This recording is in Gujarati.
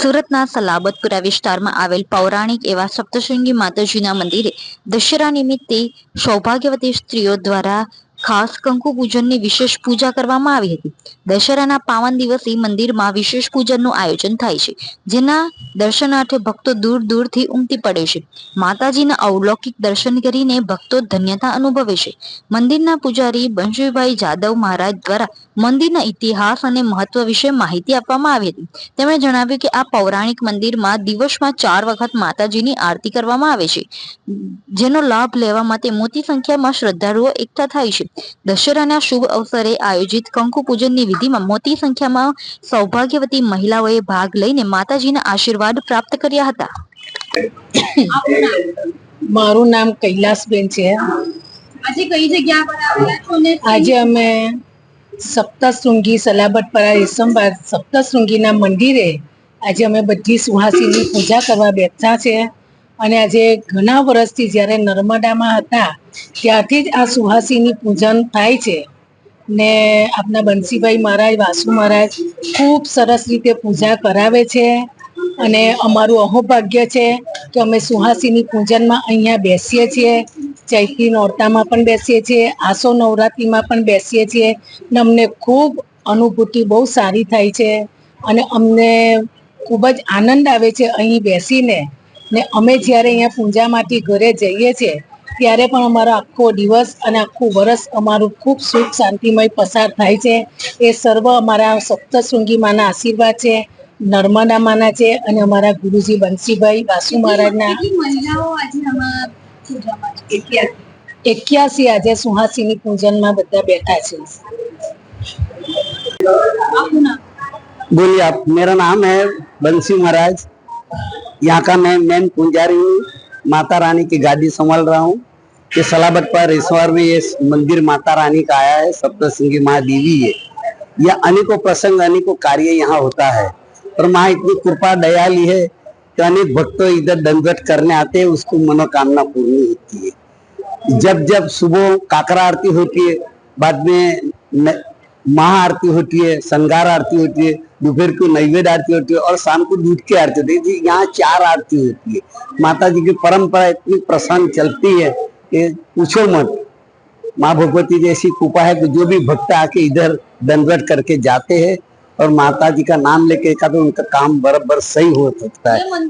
સુરતના સલાબતપુરા વિસ્તારમાં આવેલ પૌરાણિક એવા સપ્તશૃંગી માતાજીના મંદિરે દશેરા નિમિત્તે સૌભાગ્યવતી સ્ત્રીઓ દ્વારા ખાસ કંકુ પૂજનની વિશેષ પૂજા કરવામાં આવી હતી. દશેરાના પાવન દિવસે મંદિરમાં વિશેષ પૂજનનું આયોજન થાય છે, જેના દર્શનાર્થે ભક્તો દૂર દૂરથી ઉમટી પડે છે. માતાજીના અવલૌકિક દર્શન કરીને ભક્તો ધન્યતા અનુભવે છે. મંદિરના પૂજારી બંશુભાઈ જાદવ મહારાજ દ્વારા મંદિરના ઇતિહાસ અને મહત્વ વિશે માહિતી આપવામાં આવી હતી. તેમણે જણાવ્યું કે આ પૌરાણિક મંદિરમાં દિવસમાં ચાર વખત માતાજીની આરતી કરવામાં આવે છે, જેનો લાભ લેવા માટે મોટી સંખ્યામાં શ્રદ્ધાળુઓ એકઠા થાય છે. દશેરાના શુભ અવસરે આયોજિત કંકુ પૂજનની વિધિમાં મોટી સંખ્યામાં સૌભાગ્યવતી મહિલાઓએ ભાગ લઈને માતાજીના આશીર્વાદ પ્રાપ્ત કર્યા હતા. મારું નામ કૈલાસબેન છે. આજે કઈ જગ્યા પર આવેલા છો ને આજે અમે સપ્તશૃંગી સલાબતપરા રેશમબાગ સપ્તશૃંગીના મંદિરે આજે અમે બધી સુહાસીની પૂજા કરવા બેઠા છે. અને આજે ઘણા વર્ષથી જ્યારે નર્મદામાં હતા, ત્યારથી જ આ સુહાસીની પૂજન થાય છે. ને આપણા બંસીભાઈ મહારાજ, વાસુ મહારાજ ખૂબ સરસ રીતે પૂજા કરાવે છે અને અમારું અહોભાગ્ય છે કે અમે સુહાસીની પૂજનમાં અહીંયા બેસીએ છીએ, ચૈત્રી નોરતામાં પણ બેસીએ છીએ, આસો નવરાત્રિમાં પણ બેસીએ છીએ. ને અમને ખૂબ અનુભૂતિ બહુ સારી થાય છે અને અમને ખૂબ જ આનંદ આવે છે અહીં બેસીને. ને અમે જ્યારે અહીંયા પૂજામાંથી ઘરે જઈએ છીએ ત્યારે પણ અમારો આખો દિવસ અને આખું વર્ષ અમારું ખૂબ સુખ શાંતિમય પસાર થાય છે એ સર્વ અમારા સપ્તશૃંગી માના આશીર્વાદ છે નર્મદા માના છે અને અમારા ગુરુજી બંસીભાઈ વાસુ મહારાજના કેટલી મહિલાઓ આજે આમાં પૂજામાં છે એક્યાસી આજે સુહાસીની પૂજનમાં બધા બેઠા છે આપનું નામ बोलिए आप मेरा नाम है बंसी महाराज यहाँ का मैं मेन पुजारी हूँ। माता रानी की गादी संभाल रहा हूँ। ये सलाबत पर ईश्वर में ये मंदिर माता रानी का आया है। सप्तसिंगी माँ देवी है यह अनेकों प्रसंग, अनेकों कार्य यहाँ होता है। और माँ इतनी कृपा, दयाली है कि अनेक भक्तों इधर दंडवत करने आते हैं, उसको मनोकामना पूर्ण होती है। जब जब सुबह काकरा आरती होती है, बाद में महाआरती होती है, संगार आरती होती है, दोपहर को नैवेद्य आरती होती है और शाम को दूध की आरती होती है। यहाँ चार आरती होती है। माता जी की परंपरा इतनी प्रसन्न चलती है कि पूछो मत। माँ भगवती जैसी कृपा है कि जो भी भक्त आके इधर दंडवट करके जाते हैं और माता जी का नाम लेके का तो उनका काम बराबर सही हो सकता है।